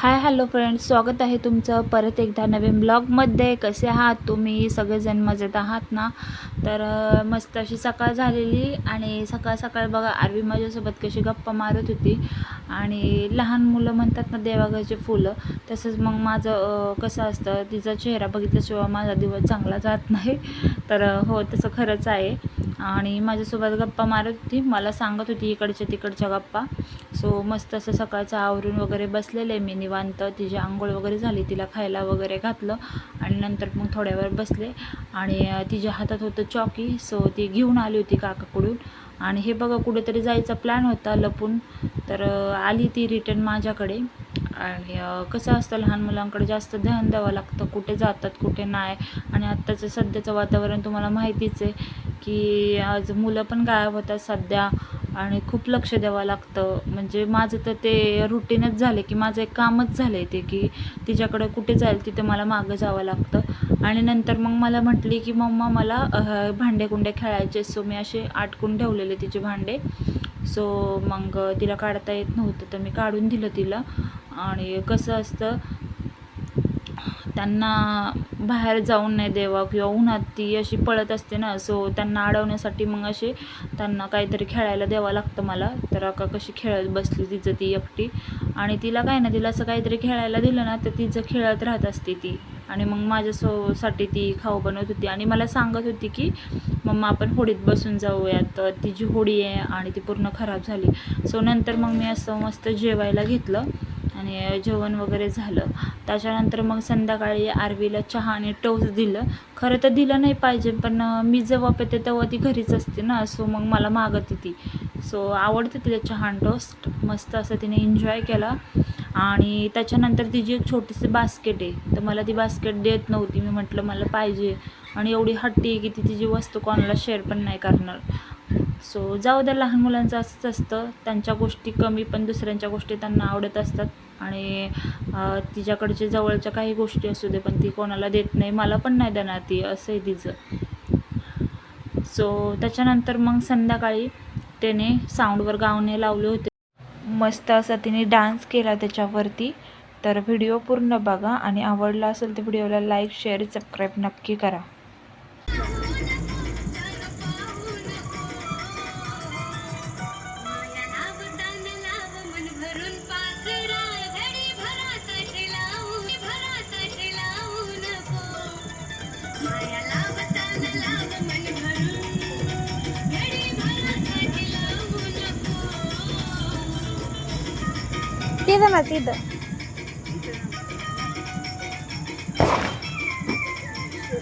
Hi hello friends स्वागत आहे तुमचं परत एकदा नवीन ब्लॉगमध्ये कसे आहात तुम्ही? सगळेजण मजेत आहात ना? तर मस्त अशी सकाळ झालेली आणि सकाळ सकाळ बघा आरवी माझ्यासोबत कशी गप्पा मारत होती. आणि लहान मुलं म्हणतात ना देवाघरचे फुलं. तसंच मग माझं कसं असतं तिचा चेहरा बघितल्याशिवाय माझा दिवस चांगला जात नाही. तर हो तसं खरंच आहे. आणि माझ्यासोबत गप्पा मारत होती. मला सांगत होती इकडच्या तिकडच्या गप्पा. सो मस्त असं सकाळचं आवरून वगैरे बसलेले मी निवांत. तिची आंघोळ वगैरे झाली तिला खायला वगैरे घातलं आणि नंतर मग थोड्या वेळ बसले. आणि तिच्या हातात होतं चॉकी. सो ती घेऊन आली होती काकाकडून. आणि हे बघा कुठेतरी जायचा प्लॅन होता लपून. तर आली ती रिटर्न माझ्याकडे. आणि कसं असतं लहान मुलांकडे जास्त ध्यान द्यावं लागतं कुठे जातात कुठे नाही. आणि आत्ताचं सध्याचं वातावरण तुम्हाला माहितीच आहे की आज मुलं पण गायब होतात सध्या आणि खूप लक्ष द्यावं लागतं. म्हणजे माझं तर ते रुटीनच झालं की माझं एक कामच झालं आहे ते की तिच्याकडे कुठे जाईल तिथे मला मागं जावं लागतं. आणि नंतर मग मला म्हटली की मम्मा मला भांडे कुंडे खेळायचे सो मी असे आटकून ठेवलेले तिचे भांडे. सो मग तिला काढता येत नव्हतं तर मी काढून दिलं तिला. आणि कसं असतं त्यांना बाहेर जाऊन नाही देवा किंवा उन्हात ती अशी पळत असते ना सो त्यांना अडवण्यासाठी मग असे त्यांना काहीतरी खेळायला द्यावं लागतं मला. तर अका कशी खेळत बसली तिचं ती एकटी. आणि तिला काय ना तिला असं काहीतरी खेळायला दिलं ना तर तिचं खेळत राहत असते ती. आणि मग माझ्या सोसाठी ती खाऊ बनवत होती. आणि मला सांगत होती की मम्मा आपण होडीत बसून जाऊयात. तर तिची होडी आहे आणि ती पूर्ण खराब झाली. सो नंतर मग मी असं मस्त जेवायला घेतलं. आणि जेवण वगैरे झालं. त्याच्यानंतर मग संध्याकाळी आरवीला चहा आणि टोस्ट दिलं. खरं तर दिलं नाही पाहिजे पण मी जेव्हा पेते तेव्हा ती घरीच असते ना सो मग मला मागत ती सो आवडते तिला चहा आणि टोस्ट. मस्त असं तिने एन्जॉय केला. आणि त्याच्यानंतर तिची एक छोटीशी बास्केट आहे. तर मला ती बास्केट देत नव्हती. मी म्हटलं मला पाहिजे. आणि एवढी हट्टी आहे की ती तिची वस्तू कोणाला शेअर पण नाही करणार. सो जाऊ द्या लहान मुलांचं असंच असतं. त्यांच्या गोष्टी कमी पण दुसऱ्यांच्या गोष्टी त्यांना आवडत असतात. आणि तिच्याकडचे तिच्याकडच्या जवळच्या काही गोष्टी असू दे पण ती कोणाला देत नाही मला पण नाही देणार ती असं आहे तिचं. सो त्याच्यानंतर मग संध्याकाळी त्याने साऊंडवर गाणे लावले होते. मस्त असा तिने डान्स केला त्याच्यावरती. तर व्हिडिओ पूर्ण बघा. आणि आवडला असेल तर व्हिडिओला लाईक शेअर सबस्क्राईब नक्की करा. तिथं ना तिथं